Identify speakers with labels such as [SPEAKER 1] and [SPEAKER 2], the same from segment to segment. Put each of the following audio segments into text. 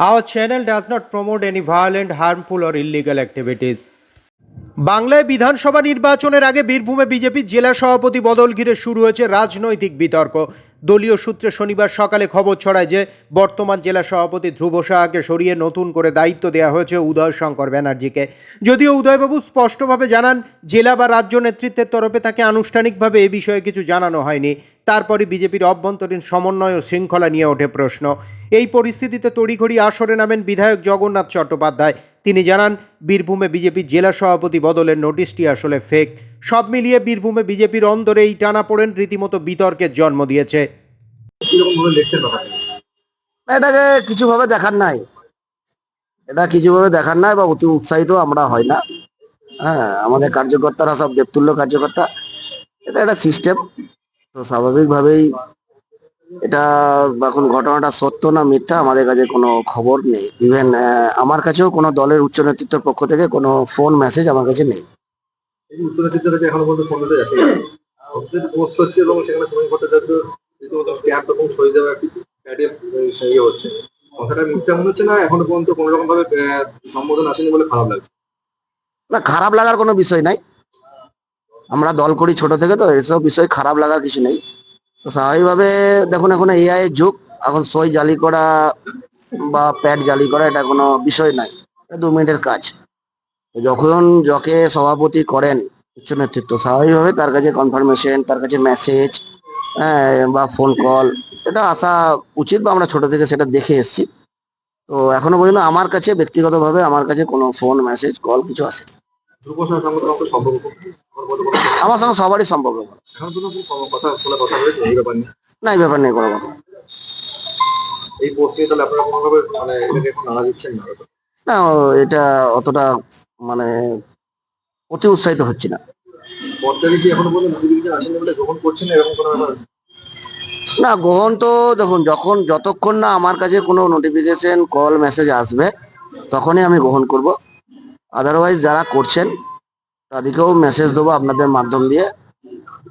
[SPEAKER 1] Our channel does not promote any violent, harmful, or illegal activities. বাংলায় বিধানসভা নির্বাচনের আগে বীরভূমে বিজেপির জেলা সভাপতি বদল ঘিরে শুরু হয়েছে রাজনৈতিক বিতর্ক। দলীয় সূত্রে শনিবার সকালে খবর ছড়ায় যে বর্তমান জেলা সভাপতি ধ্রুব সাহাকে সরিয়ে নতুন করে দায়িত্ব দেওয়া হয়েছে উদয় শঙ্কর ব্যানার্জিকে। যদিও উদয়বাবু স্পষ্টভাবে জানান জেলা বা রাজ্য নেতৃত্বের তরফে তাকে আনুষ্ঠানিকভাবে এ বিষয়ে কিছু জানানো হয়নি। তারপরে বিজেপির অভ্যন্তরীণ সমন্বয় ও শৃঙ্খলা নিয়ে ওঠে প্রশ্ন। এই পরিস্থিতিতে তড়িঘড়ি আসরে নামেন বিধায়ক জগন্নাথ চট্টোপাধ্যায়। তিনি জানান বীরভূমে বিজেপির জেলা সভাপতি বদলের নোটিশটি আসলে ফেক সব মিলিয়ে বীরভূমে বিজেপির অন্দরে এই টানা পড়েন রীতিমতো বিতর্কের জন্ম দিয়েছে।
[SPEAKER 2] এটাকে কিছুভাবে দেখার নাই। এটা কিছুভাবে দেখার নাই বা অতি উৎসাহিত আমরা হয় না। হ্যাঁ আমাদের কার্যকর্তারা সব দেবতুল্য কার্যকর্তা। এটা একটা সিস্টেম তো স্বাভাবিকভাবেই এটা এখন ঘটনাটা সত্য না মিথ্যা আমাদের কাছে কোনো খবর নেই। ইভেন আমার কাছেও কোনো দলের উচ্চ নেতৃত্বের পক্ষ থেকে কোনো ফোন মেসেজ আমার কাছে নেই।
[SPEAKER 3] এখনও পর্যন্ত পোস্ট হচ্ছে এবং সেখানে সময় ভট্টাচার্য রীতিমতো স্ট্যাম্প এবং সই দেওয়া একটি প্যাডের ইয়ে হচ্ছে। কথাটা মিথ্যা মনে হচ্ছে না এখনও পর্যন্ত কোনো রকম ভাবে সম্বোধন আসেনি বলে খারাপ লাগছে।
[SPEAKER 2] না খারাপ লাগার কোনো বিষয় নাই। আমরা দল করি ছোট থেকে তো, এসব বিষয় খারাপ লাগার কিছু নেই। তো স্বাভাবিকভাবে দেখুন, এখন এআই এর যুগ, এখন সই জালি করা বা প্যাড জালি করা, এটা কোনো বিষয় নাই দু মিনিটের কাজ। যখন যাকে সভাপতি করেন, উচ্চ নেতৃত্ব, স্বাভাবিকভাবে তার কাছে কনফার্মেশন তার কাছে মেসেজ হ্যাঁ বা ফোন কল এটা আসা উচিত বা আমরা ছোট থেকে সেটা দেখে এসেছি। তো এখনও পর্যন্ত আমার কাছে, ব্যক্তিগতভাবে আমার কাছে কোনো ফোন মেসেজ কল কিছু আসে আমার সঙ্গে সবারই সম্পর্ক না এই ব্যাপার নিয়ে কোনো কথা।
[SPEAKER 3] এই পোস্ট তাহলে আপনারা কোনো মানে এটাকে এখন নাড়া দিচ্ছেন না
[SPEAKER 2] না এটা অতটা মানে অতি উৎসাহিত হচ্ছে না।
[SPEAKER 3] কি এখনও পর্যন্ত নোটিফিকেশন আসেনি বলে গ্রহণ করছেন না এরকম কোনো ব্যাপার?
[SPEAKER 2] না গ্রহণ তো দেখুন যখন যতক্ষণ না আমার কাছে কোনো নোটিফিকেশন কল মেসেজ আসবে তখনই আমি গ্রহণ করব। আদারওয়াইজ যারা করছেন তাদেরকেও মেসেজ দেবো আপনাদের মাধ্যম দিয়ে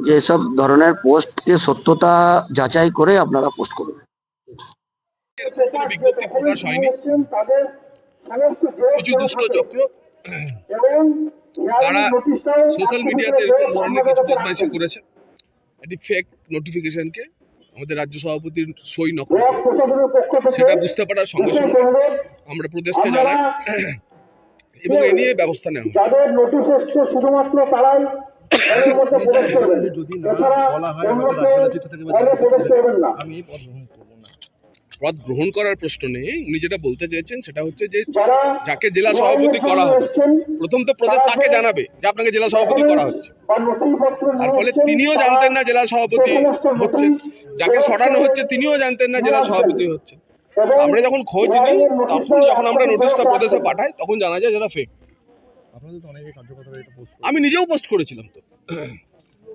[SPEAKER 2] যে এসব ধরনের পোস্টকে সত্যতা যাচাই করে আপনারা পোস্ট করুন।
[SPEAKER 4] কোনো বিজ্ঞপ্তি প্রকাশ হয়নি কিছু দুষ্ট চক্র তারা সোশ্যাল মিডিয়াতে এরকম ধরনের কিছু বদমাইশি করেছে। একটি ফেক নোটিফিকেশনকে আমাদের রাজ্য সভাপতির সই নকল। সেটা বুঝতে পারার সঙ্গে সঙ্গে আমরা প্রদেশকে জানাই। এবং এ নিয়ে ব্যবস্থা নেওয়া
[SPEAKER 5] যাদের নোটিশ এসছে শুধুমাত্র তারাই
[SPEAKER 6] যদি না বলা হয় আমি পদ গ্রহণ করব না।
[SPEAKER 4] পদ গ্রহণ করার প্রশ্ন নেই। উনি যেটা বলতে চেয়েছেন সেটা হচ্ছে যে যাকে জেলা সভাপতি করা হবে প্রথম তো প্রদেশ তাকে জানাবে যে আপনাকে জেলা সভাপতি করা হচ্ছে। তার ফলে তিনিও জানতেন না জেলা সভাপতি হচ্ছেন। যাকে সরানো হচ্ছে তিনিও জানতেন না জেলা সভাপতি হচ্ছে আমরা যখন খোঁজ নিই তখন যখন আমরা নোটিশটা প্রদেশে পাঠাই তখন জানা যায় যেটা ফেক আমি নিজেও পোস্ট করেছিলাম তো।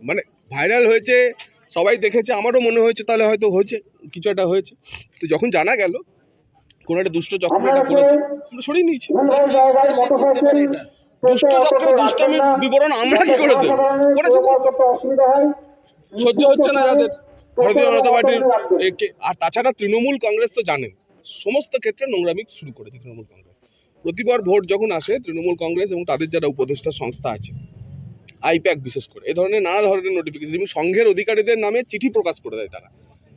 [SPEAKER 4] মানে ভাইরাল হয়েছে সবাই দেখেছে আমারও মনে হয়েছে তাহলে হয়তো হয়েছে কিছু একটা হয়েছে। তো যখন জানা গেল কোন একটা দুষ্ট চক্র এটা করেছে আমরা সরিয়ে নিয়েছি। দুষ্ট চক্রের দুষ্টামির বিবরণ আমরা কি করে দেবো? করেছে
[SPEAKER 5] হয়?
[SPEAKER 4] সহ্য হচ্ছে না যাদের ভারতীয় জনতা পার্টির আর তাছাড়া তৃণমূল কংগ্রেস তো জানেন সমস্ত ক্ষেত্রে নোংরামি শুরু করেছে তৃণমূল কংগ্রেস। প্রতিবার ভোট যখন আসে তৃণমূল কংগ্রেস এবং তাদের যারা উপদেষ্টা সংস্থা আছে আইপ্যাক বিশেষ করে এ ধরনের নানা ধরনের নোটিফিকেশন এবং সংঘের অধিকারীদের নামে চিঠি প্রকাশ করে দেয় তারা।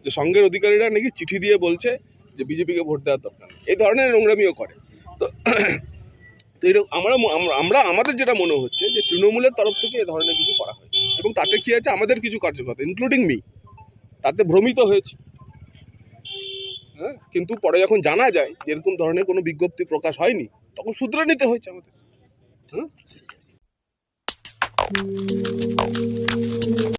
[SPEAKER 4] যে সংঘের অধিকারীরা নাকি চিঠি দিয়ে বলছে যে বিজেপিকে ভোট দেওয়ার দরকার। এই ধরনের নোংরামিও করে। তো তো এরকম আমরা আমরা- আমাদের যেটা মনে হচ্ছে যে তৃণমূলের তরফ থেকে এ ধরনের কিছু করা হয়েছে এবং তাতে কি আছে? আমাদের কিছু কার্যকর্তা ইনক্লুডিং মি তাতে ভ্রমিত হয়েছে। হ্যাঁ কিন্তু পরে যখন জানা যায় যেরকম ধরনের কোনো বিজ্ঞপ্তি প্রকাশ হয়নি, তখন শুধরে নিতে হয়েছে আমাদের। হ্যাঁ?